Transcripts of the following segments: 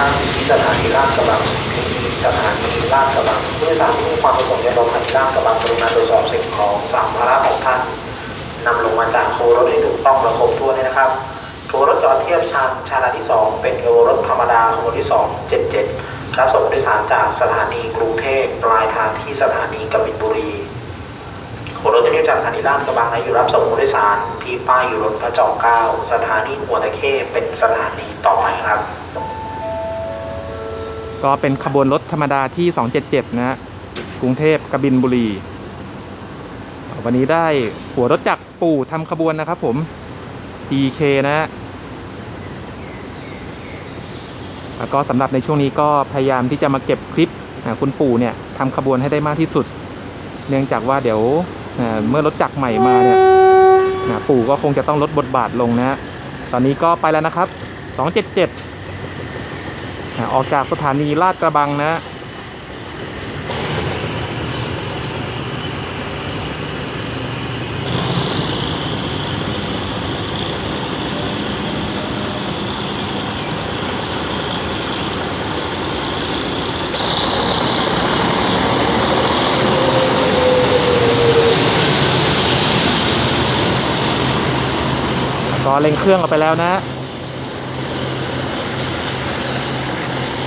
ร้างสถานีลาดกระบังที่สถานีลาดกระบังผู้โดยสารที่มีความประสงค์จะลงทางลาดกระบังกรุณาตรวจสอบสิ่งของสามภาระของท่านนำลงมาจากโครถให้ถูกต้องและครบถ้วนนะครับโครถจอดเทียบชานชาลาที่ 2 เป็นโครถธรรมดาขบวนที่ 277รับส่งผู้โดยสารจากสถานีกรุงเทพปลายทางที่สถานีกบินบุรีโครถที่มีจากสถานีลาดกระบังใละอยู่รับส่งผู้โดยสารที่ป้ายอยู่รถพระจอมเกล้าสถานีหัวตะเข้เป็นสถานีต่อไปครับ ก็เป็นขบวนรถธรรมดาที่ 277 นะฮะกรุงเทพกบินบุรี วันนี้ได้หัวรถจักรปู่ทำขบวนนะครับผม GK นะฮะแล้วก็สำหรับในช่วงนี้ก็พยายามที่จะมาเก็บคลิปคุณปู่เนี่ยทำขบวนให้ได้มากที่สุด เนื่องจากว่าเดี๋ยวเมื่อรถจักรใหม่มาเนี่ยปู่ก็คงจะต้องลดบทบาทลงนะฮะตอนนี้ก็ไปแล้วนะครับ 277 อออกจากสถานีลาดกระบังนะก็เร่งเครื่องออกไปแล้วนะ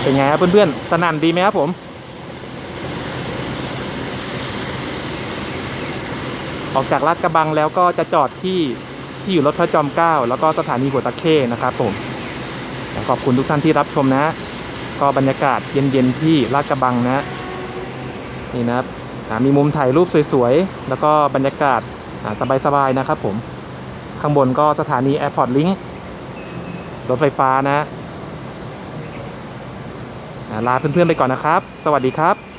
เป็นไงครับเพื่อนๆ สนั่นดีไหมครับผมออกจากลาดกระบังแล้วก็จะจอดที่ที่อยู่รถพระจอมเกล้าแล้วก็สถานีหัวตะเข้นะครับผมขอบคุณทุกท่านที่รับชมนะ ก็บรรยากาศเย็นๆที่ลาดกระบังนะนี่นะครับมีมุมถ่ายรูปสวยๆ แล้วก็บรรยากาศสบายๆนะครับผม ข้างบนก็สถานี Airport Link รถไฟฟ้านะ ลาเพื่อนๆไปก่อนนะครับ สวัสดีครับ